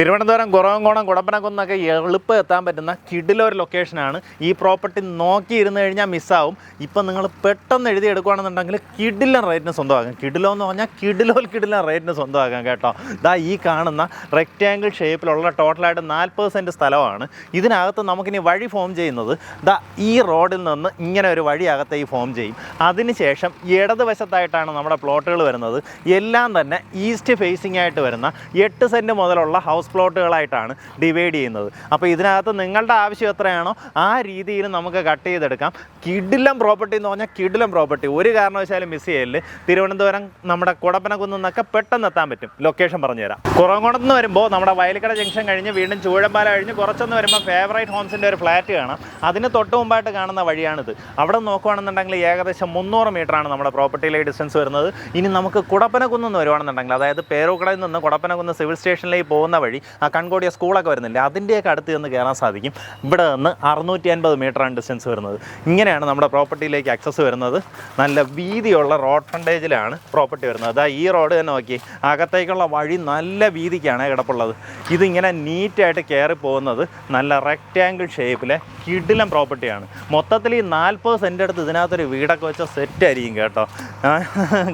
തിരുവനന്തപുരം കുറവങ്കോണം കുടപ്പനക്കുന്നൊക്കെ എളുപ്പം എത്താൻ പറ്റുന്ന കിടിലൊരു ലൊക്കേഷനാണ് ഈ പ്രോപ്പർട്ടി നോക്കിയിരുന്ന് കഴിഞ്ഞാൽ മിസ്സാവും ഇപ്പം നിങ്ങൾ പെട്ടെന്ന് എഴുതി എടുക്കുകയാണെന്നുണ്ടെങ്കിൽ കിഡിലൻ റേറ്റിന് സ്വന്തമാക്കാം. കിഡിലോ എന്ന് പറഞ്ഞാൽ കിഡിലോൽ കിഡിലൻ റേറ്റിന് സ്വന്തമാക്കാം കേട്ടോ. ദാ ഈ കാണുന്ന റെക്റ്റാങ്കിൾ ഷേപ്പിലുള്ള ടോട്ടലായിട്ട് നാൽപ്പത് സെന്റ് സ്ഥലമാണ്. ഇതിനകത്ത് നമുക്കിനി വഴി ഫോം ചെയ്യുന്നത് ദാ ഈ റോഡിൽ നിന്ന് ഇങ്ങനെ ഒരു വഴി അകത്തേക്ക് ഫോം ചെയ്യും. അതിനുശേഷം ഇടതുവശത്തായിട്ടാണ് നമ്മുടെ പ്ലോട്ടുകൾ വരുന്നത്. എല്ലാം തന്നെ ഈസ്റ്റ് ഫേസിംഗ് ആയിട്ട് വരുന്ന എട്ട് സെന്റ് മുതലുള്ള ഹൗസ് പ്ലോട്ടുകളായിട്ടാണ് ഡിവൈഡ് ചെയ്യുന്നത്. അപ്പോൾ ഇതിനകത്ത് നിങ്ങളുടെ ആവശ്യം എത്രയാണോ ആ രീതിയിൽ നമുക്ക് കട്ട് ചെയ്തെടുക്കാം. കിഡിലം പ്രോപ്പർട്ടി എന്ന് പറഞ്ഞാൽ കിഡിലം പ്രോപ്പർട്ടി ഒരു കാരണവശാലും മിസ് ചെയ്യൽ തിരുവനന്തപുരം നമ്മുടെ കുടപ്പനക്കുന്ന് നിന്നൊക്കെ പെട്ടെന്ന് എത്താൻ പറ്റും. ലൊക്കേഷൻ പറഞ്ഞുതരാം. കുറവങ്കുളത്ത് നിന്ന് വരുമ്പോൾ നമ്മുടെ വയലിക്കട ജംഗ്ഷൻ കഴിഞ്ഞ് വീണ്ടും ചൂഴമ്പാല കഴിഞ്ഞ് കുറച്ചൊന്ന് വരുമ്പോൾ ഫേവറേറ്റ് ഹോംസിന്റെ ഒരു ഫ്ലാറ്റ് കാണാം. അതിന് തൊട്ട് മുമ്പായിട്ട് കാണുന്ന വഴിയാണിത്. അവിടെ നോക്കുകയാണെന്നുണ്ടെങ്കിൽ ഏകദേശം മുന്നൂറ് മീറ്ററാണ് നമ്മുടെ പ്രോപ്പർട്ടിയിലെ ഡിസ്റ്റൻസ് വരുന്നത്. ഇനി നമുക്ക് കുടപ്പനക്കുന്ന് വരുവാണെന്നുണ്ടെങ്കിൽ അതായത് പേരൂക്കടയിൽ നിന്ന് കുടപ്പനക്കുന്ന് സിവിൽ സ്റ്റേഷനിലേക്ക് പോകുന്ന വഴി ആ കൺകോടിയ സ്കൂളൊക്കെ വരുന്നില്ലേ അതിന്റെയൊക്കെ അടുത്ത് നിന്ന് കയറാൻ സാധിക്കും. ഇവിടെ നിന്ന് അറുന്നൂറ്റി അൻപത് മീറ്ററാണ് ഡിസ്റ്റൻസ് വരുന്നത്. ഇങ്ങനെയാണ് നമ്മുടെ പ്രോപ്പർട്ടിയിലേക്ക് ആക്സസ് വരുന്നത്. നല്ല വീതിയുള്ള റോഡ് ഫ്രണ്ടേജിലാണ് പ്രോപ്പർട്ടി വരുന്നത്. അതാ ഈ റോഡ് തന്നെ നോക്കി അകത്തേക്കുള്ള വഴി നല്ല വീതിക്കാണ് കിടപ്പുള്ളത്. ഇതിങ്ങനെ നീറ്റായിട്ട് കയറി പോകുന്നത് നല്ല റെക്റ്റാങ്കിൾ ഷേപ്പിലെ കിടിലം പ്രോപ്പർട്ടിയാണ് മൊത്തത്തിൽ ഈ നാൽപ്പത് സെന്റ് അടുത്ത് ഇതിനകത്തൊരു വീടൊക്കെ വെച്ച സെറ്റ് ആയിരിക്കും കേട്ടോ.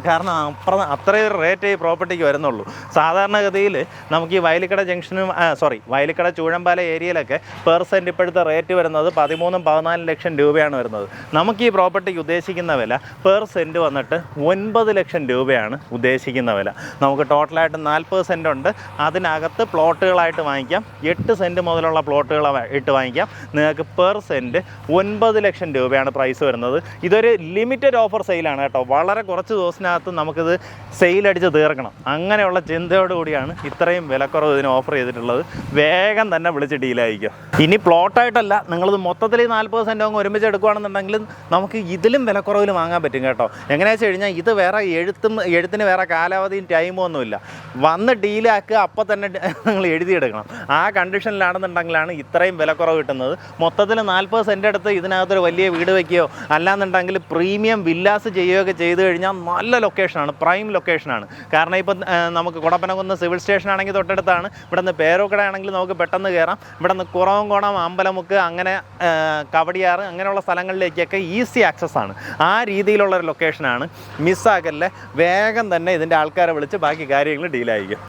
കാരണം അപ്പുറം അത്രയും റേറ്റ് ഈ പ്രോപ്പർട്ടിക്ക് വരുന്നുള്ളൂ. സാധാരണഗതിയിൽ നമുക്ക് ഈ വയലിക്കട ജംഗ്ഷനും സോറി വയലിക്കട ചൂഴമ്പാല ഏരിയയിലൊക്കെ പെർ സെന്റ് ഇപ്പോഴത്തെ റേറ്റ് വരുന്നത് പതിമൂന്നും പതിനാലും ലക്ഷം രൂപയാണ് വരുന്നത്. നമുക്ക് ഈ പ്രോപ്പർട്ടിക്ക് ഉദ്ദേശിക്കുന്ന വില പെർ സെന്റ് വന്നിട്ട് ഒൻപത് ലക്ഷം രൂപയാണ് ഉദ്ദേശിക്കുന്ന വില. നമുക്ക് ടോട്ടലായിട്ട് നാൽപ്പത് സെന്റ് ഉണ്ട്. അതിനകത്ത് പ്ലോട്ടുകളായിട്ട് വാങ്ങിക്കാം. എട്ട് സെന്റ് മുതലുള്ള പ്ലോട്ടുകൾ ഇട്ട് വാങ്ങിക്കാം. നിങ്ങൾക്ക് പെർ സെന്റ് ഒൻപത് ലക്ഷം രൂപയാണ് പ്രൈസ് വരുന്നത്. ഇതൊരു ലിമിറ്റഡ് ഓഫർ സെയിലാണ് കേട്ടോ. വളരെ കുറച്ച് ദിവസത്തിനകത്ത് നമുക്കിത് സെയിലടിച്ച് തീർക്കണം. അങ്ങനെയുള്ള ചിന്തയോടുകൂടിയാണ് ഇത്രയും വിലക്കുറവ് ഇതിന് ഓഫർ ചെയ്തിട്ടുള്ളത്. വേഗം തന്നെ വിളിച്ച് ഡീലായിരിക്കും ഇനി പ്ലോട്ടായിട്ടല്ല നിങ്ങളിത് മൊത്തത്തിൽ ഈ നാൽപ്പത് സെന്റ് അങ്ങ് ഒരുമിച്ച് എടുക്കുകയാണെന്നുണ്ടെങ്കിൽ നമുക്ക് ഇതിലും വിലക്കുറവിൽ വാങ്ങാൻ പറ്റും കേട്ടോ. എങ്ങനെയാണെന്ന് വെച്ച് കഴിഞ്ഞാൽ ഇത് വേറെ എഴുത്തും എഴുത്തിന് വേറെ കാലാവധിയും ടൈമും ഒന്നുമില്ല വന്ന് ഡീലാക്കുക അപ്പോൾ തന്നെ നിങ്ങൾ എഴുതിയെടുക്കണം. ആ കണ്ടീഷനിലാണെന്നുണ്ടെങ്കിലാണ് ഇത്രയും വിലക്കുറവ് കിട്ടുന്നത്. മൊത്തത്തിൽ നാൽപ്പത് സെന്റ് എടുത്ത് ഇതിനകത്തൊരു വലിയ വീട് വയ്ക്കുകയോ അല്ലാന്നുണ്ടെങ്കിൽ പ്രീമിയം വില്ലാസ് ചെയ്യുകയൊക്കെ ചെയ്തു കഴിഞ്ഞാൽ നല്ല ലൊക്കേഷനാണ് പ്രൈം ലൊക്കേഷനാണ്. കാരണം ഇപ്പം നമുക്ക് കുടപ്പനകുന്ന് സിവിൽ സ്റ്റേഷൻ ആണെങ്കിൽ തൊട്ടടുത്താണ്. ഇവിടെ നിന്ന് പേരോക്കട ആണെങ്കിൽ നമുക്ക് പെട്ടെന്ന് കയറാം. ഇവിടെ നിന്ന് കുറവംകോണം അമ്പലമുക്ക് അങ്ങനെ കവടിയാറ് അങ്ങനെയുള്ള സ്ഥലങ്ങളിലേക്കൊക്കെ ഈസി ആക്സസ് ആണ്. ആ രീതിയിലുള്ള ഒരു ലൊക്കേഷനാണ്. മിസ്സാക്കല്ലേ വേഗം തന്നെ ഇതിന്റെ ആൾക്കാരെ വിളിച്ച് ബാക്കി കാര്യങ്ങൾ ഡീലായിരിക്കും.